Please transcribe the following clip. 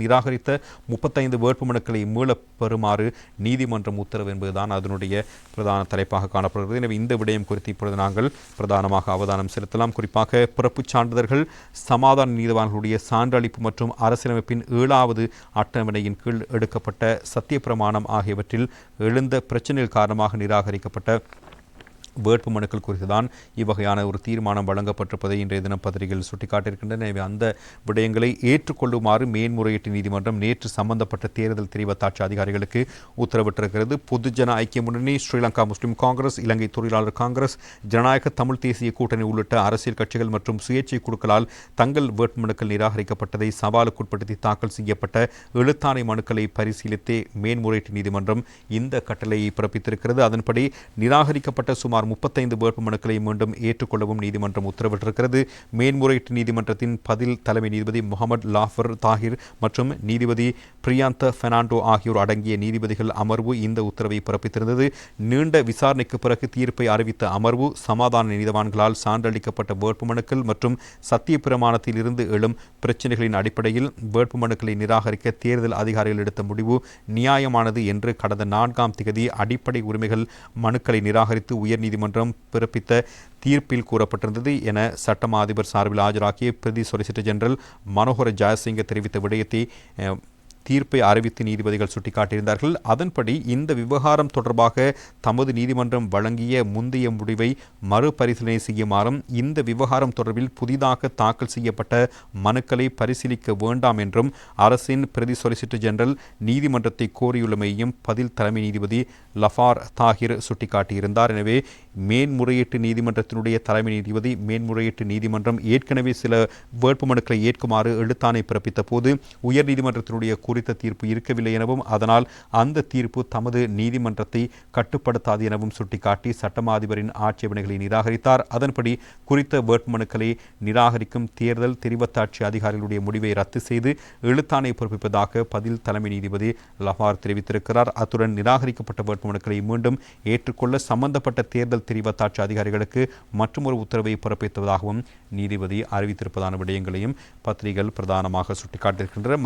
நிராகரித்த முப்பத்தைந்து வேட்புமனுக்களை மீளப் பெறுமாறு நீதிமன்றம் உத்தரவு என்பதுதான் அதனுடைய பிரதான தலைப்பாக காணப்படுகிறது. எனவே இந்த விடயம் குறித்து இப்பொழுது நாங்கள் பிரதானமாக அவதானம் செலுத்தலாம். குறிப்பாக பிறப்புச் சான்றிதழ்கள் சமாதான நீதிவான்களுடைய சான்றளிப்பு மற்றும் அரசியலமைப்பின் ஏழாவது அட்டவணையின் கீழ் எடுக்கப்பட்ட சத்திய பிரமாணம் ஆகியவற்றில் எழுந்த பிரச்சனைகள் காரணமாக நிராகரிக்கப்பட்ட வேட்பு மனுக்கள் குறித்துதான் இவ்வகையான ஒரு தீர்மானம் வழங்கப்பட்டிருப்பதை இன்றைய தினம் பத்திரிகைகள் சுட்டிக்காட்டியிருக்கின்றன. எனவே அந்த விடயங்களை ஏற்றுக்கொள்ளுமாறு மேன்முறையீட்டு நீதிமன்றம் நேற்று சம்பந்தப்பட்ட தேர்தல் தெரிவத்தாட்சி அதிகாரிகளுக்கு உத்தரவிட்டிருக்கிறது. பொதுஜன ஐக்கிய முன்னணி ஸ்ரீலங்கா முஸ்லிம் காங்கிரஸ் இலங்கை தொழிலாளர் காங்கிரஸ் ஜனநாயக தமிழ் தேசிய கூட்டணி உள்ளிட்ட அரசியல் கட்சிகள் மற்றும் சுயேட்சை குழுக்களால் தங்கள் வேட்புமனுக்கள் நிராகரிக்கப்பட்டதை சவாலுக்குட்படுத்தி தாக்கல் செய்யப்பட்ட எழுத்தாணை மனுக்களை பரிசீலித்தே மேன்முறையீட்டு நீதிமன்றம் இந்த கட்டளையை பிறப்பித்திருக்கிறது. அதன்படி நிராகரிக்கப்பட்ட சுமார் முப்பத்தைந்து வேட்பு மனுக்களை மீண்டும் ஏற்றுக்கொள்ளவும் நீதிமன்றம் உத்தரவிட்டிருக்கிறது. மேன்முறையீட்டு நீதிமன்றத்தின் பதில் தலைமை நீதிபதி முகமது லாஃபர் தாகிர் மற்றும் நீதிபதி பிரியாந்த பெர்னாண்டோ ஆகியோர் அடங்கிய நீதிபதிகள் அமர்வு இந்த உத்தரவை பிறப்பித்திருந்தது. நீண்ட விசாரணைக்கு பிறகு தீர்ப்பை அறிவித்த அமர்வு சமாதான நீதிவான்களால் சான்றளிக்கப்பட்ட வேட்புமனுக்கள் மற்றும் சத்திய பிரமாணத்தில் இருந்து எழும் பிரச்சினைகளின் அடிப்படையில் வேட்புமனுக்களை நிராகரிக்க தேர்தல் அதிகாரிகள் எடுத்த முடிவு நியாயமானது என்று கடந்த நான்காம் திகதி அடிப்படை உரிமைகள் மனுக்களை நிராகரித்து உயர்நீதி நீதிமன்றம் பிறப்பித்த தீர்ப்பில் கூறப்பட்டிருந்தது என சட்டமா அதிபர் சார்பில் ஆஜராகிய பிரதி சொலிசிட்டர் ஜெனரல் மனோகர ஜெயசிங்க தெரிவித்த விடயத்தை தீர்ப்பை அறிவித்து நீதிபதிகள் சுட்டிக்காட்டியிருந்தார்கள். அதன்படி இந்த விவகாரம் தொடர்பாக தமது நீதிமன்றம் வழங்கிய முந்தைய முடிவை மறுபரிசீலனை செய்யுமாறும் இந்த விவகாரம் தொடர்பில் புதிதாக தாக்கல் செய்யப்பட்ட மனுக்களை பரிசீலிக்க வேண்டாம் என்றும் அரசின் பிரதி சொலிசிட்டர் ஜெனரல் நீதிமன்றத்தை கோரியுள்ளமையும் பதில் தலைமை நீதிபதி லஃபார் தாகிர் சுட்டிக்காட்டியிருந்தார். எனவே மேன்முறையீட்டு நீதிமன்றத்தினுடைய தலைமை நீதிபதி மேன்முறையீட்டு நீதிமன்றம் ஏற்கனவே சில வேட்புமனுக்களை ஏற்குமாறு எழுத்தாணை பிறப்பித்த போது உயர்நீதிமன்றத்தினுடைய குறித்த தீர்ப்பு இருக்கவில்லை எனவும் அதனால் அந்த தீர்ப்பு தமது நீதிமன்றத்தை கட்டுப்படுத்தாது எனவும் சுட்டிக்காட்டி சட்டமா அதிபரின் ஆட்சேபனைகளை நிராகரித்தார். அதன்படி குறித்த வேட்புமனுக்களை நிராகரிக்கும் தேர்தல் தெரிவத்தாட்சி அதிகாரிகளுடைய முடிவை ரத்து செய்து எழுத்தாணை பிறப்பிப்பதாக பதில் தலைமை நீதிபதி லஹார் தெரிவித்திருக்கிறார். அத்துடன் நிராகரிக்கப்பட்ட வேட்புமனுக்களை மீண்டும் ஏற்றுக்கொள்ள சம்பந்தப்பட்ட தேர்தல் தெரிவத்தாட்சி அதிகாரிகளுக்கு மற்றொரு உத்தரவை பிறப்பித்ததாகவும் நீதிபதி அறிவித்திருப்பதான விடயங்களையும் பத்திரிகைகள் பிரதானமாக சுட்டிக்காட்டியிருக்கின்றன.